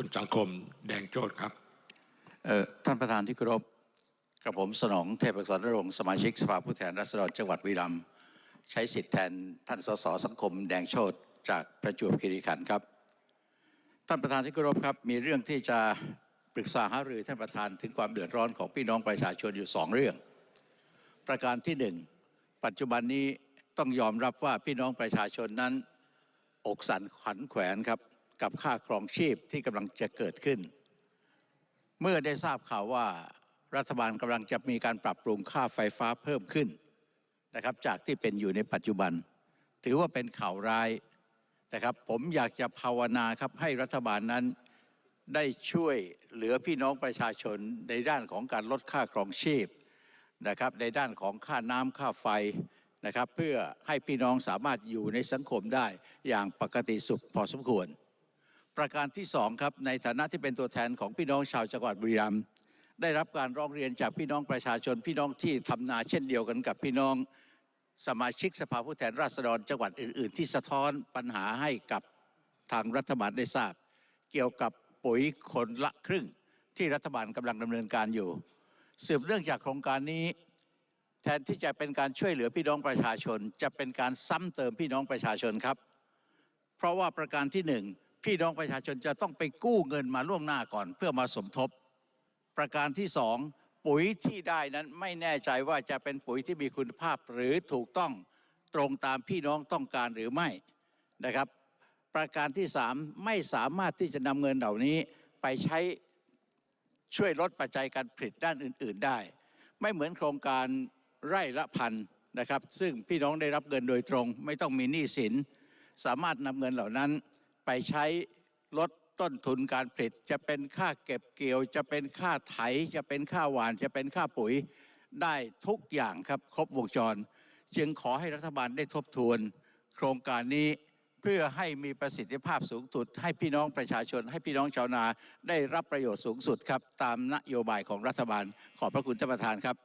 คุณสังคมแดงโจทย์ครับท่านประธานที่เคารพกระผมสนองเทพอักษรนรงค์สมาชิกสภาผู้แทนราษฎรจังหวัดบุรีรัมใช้สิทธิ์แทนท่านสสสังคมแดงโชตจากประจวบคีรีขันธ์ครับ ท่านประธานที่เคารพครับมีเรื่องที่จะปรึกษาหารือท่านประธานถึงความเดือดร้อนของพี่น้องประชาชนอยู่สองเรื่อง ประการที่หนึ่งปัจจุบันนี้ต้องยอมรับว่าพี่น้องประชาชนนั้น อกสั่นขวัญแขวนครับ กับค่าครองชีพที่กำลังจะเกิดขึ้น เมื่อได้ทราบข่าวว่ารัฐบาลกำลังจะมีการปรับปรุงค่าไฟฟ้าเพิ่มขึ้นนะครับ จากที่เป็นอยู่ในปัจจุบัน ถือว่าเป็นข่าวร้ายนะครับ ผมอยากจะภาวนาครับให้รัฐบาลนั้นได้ช่วยเหลือพี่น้องประชาชนในด้านของการลดค่าครองชีพนะครับ ในด้านของค่าน้ำค่าไฟนะครับ เพื่อให้พี่น้องสามารถอยู่ในสังคมได้อย่างปกติสุขพอสมควร ประการที่สองครับในฐานะที่เป็นตัวแทนของพี่น้องชาวจังหวัดบุรีรัมย์ได้รับการร้องเรียนจากพี่น้องประชาชนพี่น้องที่ทำนาเช่นเดียวกันกับพี่น้องสมาชิกสภาผู้แทนราษฎรจังหวัดอื่น ๆ ที่สะท้อนปัญหาให้กับทางรัฐบาลได้ทราบ เกี่ยวกับปุ๋ยคนละครึ่งที่รัฐบาลกำลังดำเนินการอยู่ สืบเรื่องจากโครงการนี้ แทนที่จะเป็นการช่วยเหลือพี่น้องประชาชน จะเป็นการซ้ำเติมพี่น้องประชาชนครับ เพราะว่าประการที่หนึ่ง พี่น้องประชาชนจะต้องไปกู้เงินมาล่วงหน้าก่อน เพื่อมาสมทบ ประการที่สองปุ๋ยที่ได้นั้นไม่แน่ใจว่าจะเป็นปุ๋ยที่มีคุณภาพหรือถูกต้องตรงตามพี่น้องต้องการหรือไม่นะครับ ประการที่สามไม่สามารถที่จะนำเงินเหล่านี้ไปใช้ช่วยลดปัจจัยการผลิตด้านอื่น ๆได้ ไม่เหมือนโครงการไร่ละพันนะครับ ซึ่งพี่น้องได้รับเงินโดยตรง ไม่ต้องมีหนี้สิน สามารถนำเงินเหล่านั้น ไปใช้ลดต้นทุนการผลิต จะเป็นค่าเก็บเกี่ยว จะเป็นค่าไถ จะเป็นค่าหวาน จะเป็นค่าปุ๋ยได้ทุกอย่างครับครบวงจร จึงขอให้รัฐบาลได้ทบทวน โครงการนี้เพื่อให้มีประสิทธิภาพสูงสุด ให้พี่น้องประชาชน ให้พี่น้องชาวนาได้รับประโยชน์สูงสุดครับ ตามนโยบายของรัฐบาล ขอบพระคุณท่านประธานครับ